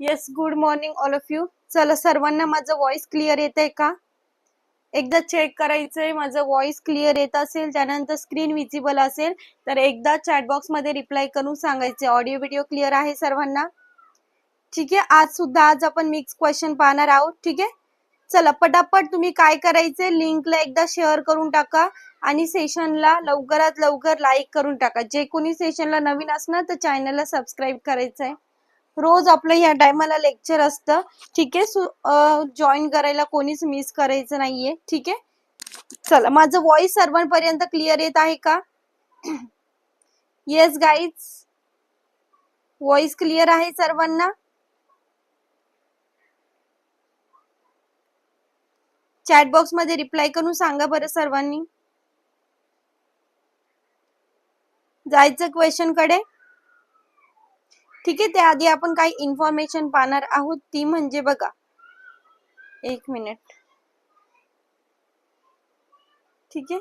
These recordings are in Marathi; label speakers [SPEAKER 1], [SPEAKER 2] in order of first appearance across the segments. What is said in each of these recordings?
[SPEAKER 1] Yes good morning all of you चला सर्वांना माझं व्हॉइस क्लिअर येत आहे का? एकदा चेक करायचंय माझं व्हॉइस क्लिअर येत असेल त्यानंतर स्क्रीन विजिबल असेल तर एकदा चॅटबॉक्समध्ये रिप्लाय करून सांगायचे. ऑडिओ व्हिडिओ क्लिअर आहे सर्वांना? ठीक आहे आज सुद्धा आज आपण मिक्स क्वेश्चन पाहणार आहोत ठीक आहे? चला पटापट तुम्ही काय करायचे लिंकला एकदा शेअर करून टाका आणि सेशनला लवकरात लवकर लाईक करून टाका. जे कोणी सेशनला नवीन असणार तर चॅनलला सबस्क्राईब करायचं आहे रोज आपलं या टायमाला लेक्चर असतं. ठीक आहे? जॉईन करायला कोणीच मिस करायचं नाहीये. ठीक आहे? चला माझं व्हॉइस सर्वांपर्यंत क्लिअर येत आहे का? येस गाईज व्हॉइस क्लिअर आहे सर्वांना? चॅट बॉक्समध्ये रिप्लाय करून सांगा बरं सर्वांनी. जायचं क्वेश्चनकडे? ठीक आहे त्याआधी आपण काही इन्फॉर्मेशन पाहणार आहोत. ती म्हणजे बघा. एक मिनिट ठीक आहे?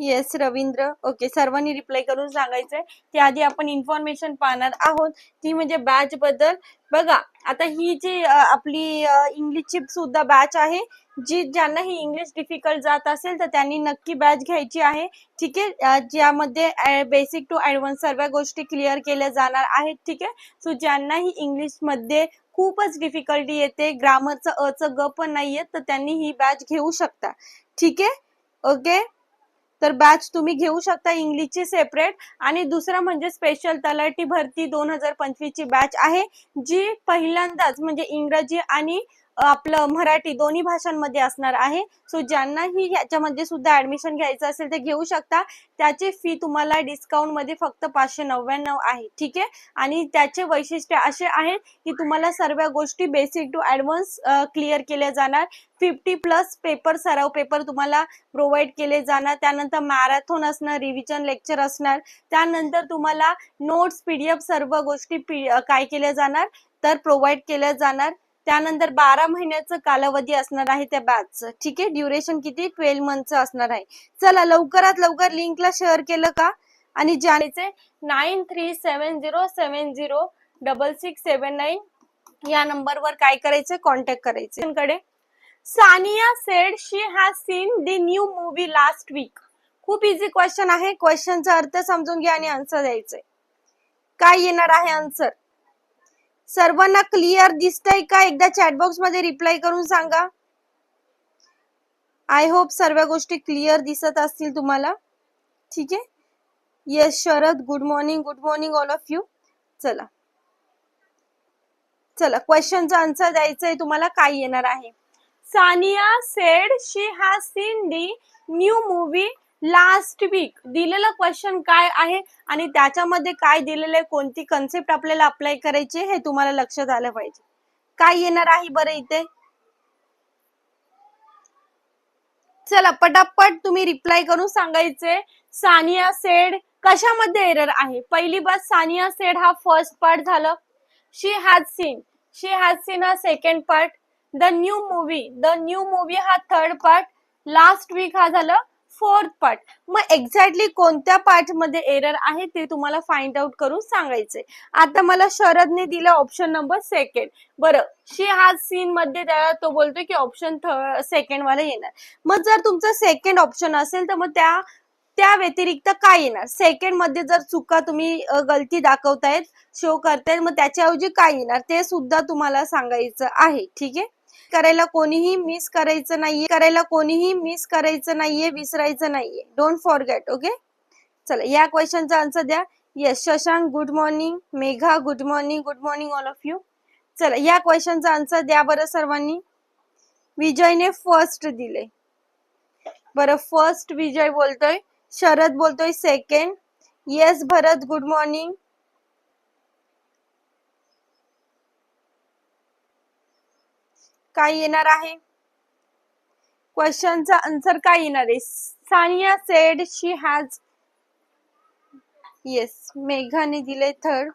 [SPEAKER 1] येस रवींद्र. ओके सर्वांनी रिप्लाय करून सांगायचंय. त्याआधी आपण इन्फॉर्मेशन पाहणार आहोत. ती म्हणजे बॅच बद्दल. बघा आता ही जी आपली इंग्लिशची सुद्धा बॅच आहे. जी ज्यांना ही इंग्लिश डिफिकल्ट जात असेल तर त्यांनी नक्की बॅच घ्यायची आहे. ठीक आहे? ज्यामध्ये बेसिक टू ऍडव्हान्स सर्व गोष्टी क्लिअर केल्या जाणार आहेत. ठीक आहे? सो ज्यांना ही इंग्लिशमध्ये खूपच डिफिकल्टी येते ग्रामरचं अचं ग पण नाही येत तर त्यांनी ही बॅच घेऊ शकता. ठीक आहे? ओके तर बॅच तुम्ही घेऊ शकता इंग्लिशची सेपरेट आणि दुसरं म्हणजे स्पेशल तलाठी भरती दोन हजार पंचवीस ची बॅच आहे जी पहिल्यांदाच म्हणजे इंग्रजी आणि आपलं मराठी दोन्ही भाषांमध्ये असणार आहे. सो ज्यांनाही ह्याच्यामध्ये सुद्धा ऍडमिशन घ्यायचं असेल ते घेऊ शकता. त्याची फी तुम्हाला डिस्काउंटमध्ये फक्त पाचशे नव्याण्णव आहे. ठीक आहे? आणि त्याचे वैशिष्ट्य असे आहेत की तुम्हाला सर्व गोष्टी बेसिक टू ऍडव्हान्स क्लिअर केल्या जाणार. फिफ्टी प्लस पेपर सराव पेपर तुम्हाला प्रोव्हाइड केले जाणार. त्यानंतर मॅरेथॉन असणार रिव्हिजन लेक्चर असणार. त्यानंतर तुम्हाला नोट्स पीडीएफ सर्व गोष्टी पी- काय केल्या जाणार? तर प्रोव्हाइड केल्या जाणार. त्यानंतर बारा महिन्याचं कालावधी असणार आहे त्या बॅचचं ठीक आहे? ड्युरेशन किती? ट्वेल्व मंथचं असणार आहे. चला लवकरात लवकर लिंकला शेअर केलं का? आणि जाण्याचे nine three seven zero seven zero double six seven nine या नंबरवर काय करायचं? कॉन्टॅक्ट करायचे. कडे. Sania said she has seen the new movie last week खूप इझी क्वेश्चन आहे. क्वेश्चनचा अर्थ समजून घ्या आणि आन्सर द्यायचंय काय येणार आहे? आन्सर सर्वांना क्लिअर दिसतंय का? एकदा चॅटबॉक्समध्ये रिप्लाय करून सांगा. आय होप सर्व गोष्टी क्लिअर दिसत असतील तुम्हाला. ठीक आहे? Yes Sharad good morning good morning all of you चला. चला क्वेश्चनचा आन्सर द्यायचंय तुम्हाला काय येणार आहे? Sania said she has seen the new movie last week दिलेलं क्वेश्चन काय आहे आणि त्याच्यामध्ये काय दिलेलं आहे? कोणती कन्सेप्ट आपल्याला अप्लाय करायची हे तुम्हाला लक्षात आलं पाहिजे. काय येणार आहे बरं इथे? चला पटापट तुम्ही रिप्लाय करून सांगायचे. सानिया सेड कशामध्ये एरर आहे? पहिली बस सानिया सेड हा फर्स्ट पार्ट झालं. She has seen she has seen हा second part the new movie the new movie हा थर्ड पार्ट लास्ट वीक हा झालं. Fourth part. मग एक्झॅक्टली कोणत्या पार्टमध्ये एरर आहे ते तुम्हाला फाइंड आउट करून सांगायचंय. आता मला शरदने दिलं ऑप्शन नंबर सेकंड बरं शी हा सीन मध्ये त्याला तो बोलतोय की ऑप्शन सेकंड वाला येणार. मग जर तुमचं सेकंड ऑप्शन असेल तर मग त्या त्या व्यतिरिक्त काय येणार? सेकंडमध्ये जर चुका तुम्ही गलती दाखवतायत शो करतायत मग त्याच्याऐवजी काय येणार? ते सुद्धा तुम्हाला सांगायचं आहे. ठीक आहे? करायला कोणीही मिस करायचं नाहीये. करायला कोणीही मिस करायचं नाहीये विसरायचं नाहीये. डोंट फॉरगेट ओके चला या क्वेश्चनचा आन्सर द्या. Yes Shashank good morning Megha good morning good morning all of you चला या क्वेश्चनचा आन्सर द्या बरं सर्वांनी. विजयने फर्स्ट दिले. बरं फर्स्ट विजय बोलतोय. शरद बोलतोय second yes Bharat good morning काय येणार आहे? क्वेश्चनचा आन्सर काय येणार आहे? Sania said she has yes मेघाने दिले थर्ड